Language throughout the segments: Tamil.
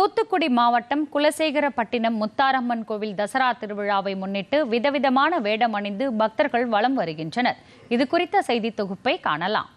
தூத்துக்குடி மாவட்டம் குலசேகரப்பட்டினம் முத்தாரம்மன் கோவில் தசரா திருவிழாவை முன்னிட்டு விதவிதமான வேடம் அணிந்து பக்தர்கள் வலம் வருகின்றனர். இது குறித்த செய்தி தொகுப்பை காணலாம்.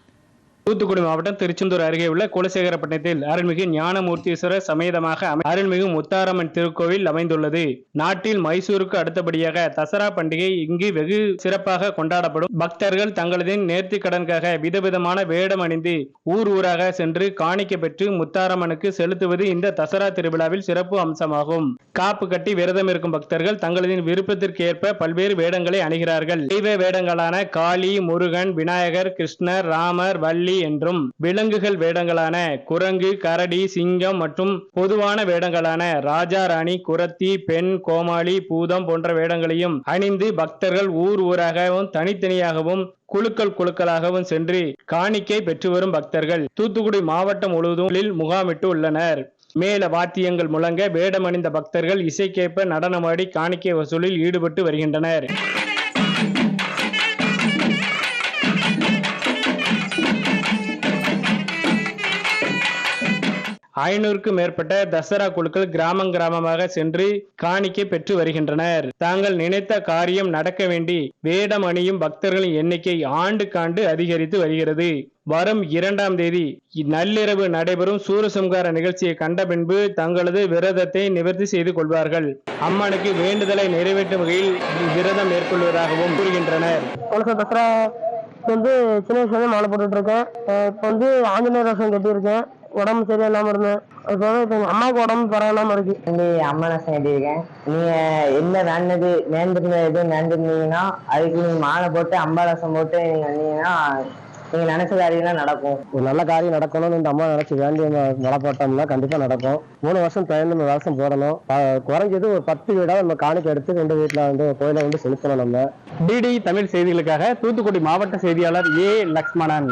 தூத்துக்குடி மாவட்டம் திருச்செந்தூர் அருகே உள்ள குலசேகரப்பட்டினத்தில் அருள்மிகு ஞானமூர்த்தீஸ்வரர் சமேதமாக அருள்மிகு முத்தாரம்மன் திருக்கோவில் அமைந்துள்ளது. நாட்டில் மைசூருக்கு அடுத்தபடியாக தசரா பண்டிகை இங்கு வெகு சிறப்பாக கொண்டாடப்படும். பக்தர்கள் தங்களது நேர்த்தி கடனுக்காக விதவிதமான வேடம் அணிந்து ஊர் ஊராக சென்று காணிக்க பெற்று முத்தாரம்மனுக்கு செலுத்துவது இந்த தசரா திருவிழாவில் சிறப்பு அம்சமாகும். காப்பு கட்டி விரதம் இருக்கும் பக்தர்கள் தங்களது விருப்பத்திற்கு ஏற்ப பல்வேறு வேடங்களை அணிகிறார்கள். தெய்வ வேடங்களான காளி முருகன் விநாயகர் கிருஷ்ணர் ராமர் வள்ளி என்றும் விலங்குகள் வேடங்களான குரங்கு கரடி சிங்கம் மற்றும் பொதுவான வேடங்களான ராஜா ராணி குரத்தி பெண் கோமாளி பூதம் போன்ற வேடங்களையும் அணிந்து பக்தர்கள் ஊர் ஊராகவும் தனித்தனியாகவும் குழுக்கள் குழுக்களாகவும் சென்று காணிக்கை பெற்று வரும் பக்தர்கள் தூத்துக்குடி மாவட்டம் முழுவதும் முகாமிட்டு உள்ளனர். மேல வாத்தியங்கள் முழங்க வேடமணிந்த பக்தர்கள் இசைக்கேற்ப நடனமாடி காணிக்கை வசூலில் ஈடுபட்டு வருகின்றனர். ஐநூறுக்கும் மேற்பட்ட தசரா குழுக்கள் கிராமம் கிராமமாக சென்று காணிக்கை பெற்று வருகின்றனர். தாங்கள் நினைத்த காரியம் நடக்க வேண்டி வேடம் அணியும் பக்தர்களின் எண்ணிக்கை ஆண்டுக்காண்டு அதிகரித்து வருகிறது. வரும் இரண்டாம் தேதி நள்ளிரவு நடைபெறும் சூரசம்கார நிகழ்ச்சியை கண்ட பின்பு தங்களது விரதத்தை நிவர்த்தி செய்து கொள்வார்கள். அம்மனுக்கு வேண்டுதலை நிறைவேற்றும் வகையில் விரதம் மேற்கொள்வதாகவும் கூறுகின்றனர். வந்து சின்ன வயசுல மாலை போட்டுட்டு இருக்கேன். இப்போ வந்து ஆஞ்சநேயர் ரசம் கட்டியிருக்கேன். உடம்பு சரியில்லாம இருந்தேன். அதுக்காக இப்போ அம்மாவுக்கு உடம்பு பரவாயில்லாம இருக்கு. வந்து அம்மனசம் எழுதியிருக்கேன் நீங்க என்ன வேண்டது வேண்டிருந்த எதுவும் வேண்டிருந்தீங்கன்னா அதுக்கு நீங்க மாலை போட்டு அம்பாலசம் போட்டு நீங்க வந்தீங்கன்னா நீங்க நினைச்ச காரியம்லாம் நடக்கும். ஒரு நல்ல காரியம் நடக்கணும்னு இந்த அம்மா நினைச்சு வேண்டி மழை போட்டோம்னா கண்டிப்பா நடக்கும். மூணு வருஷம் தொடர்ந்து நம்ம வேஷம் போடணும். அஹ் குறைஞ்சது ஒரு பத்து வீடா நம்ம காணிக்கை எடுத்து ரெண்டு வீட்டுல வந்து கோயிலை வந்து செலுத்தணும் நம்ம. டிடி தமிழ் செய்திகளுக்காக தூத்துக்குடி மாவட்ட செய்தியாளர் ஏ லக்ஷ்மணன்.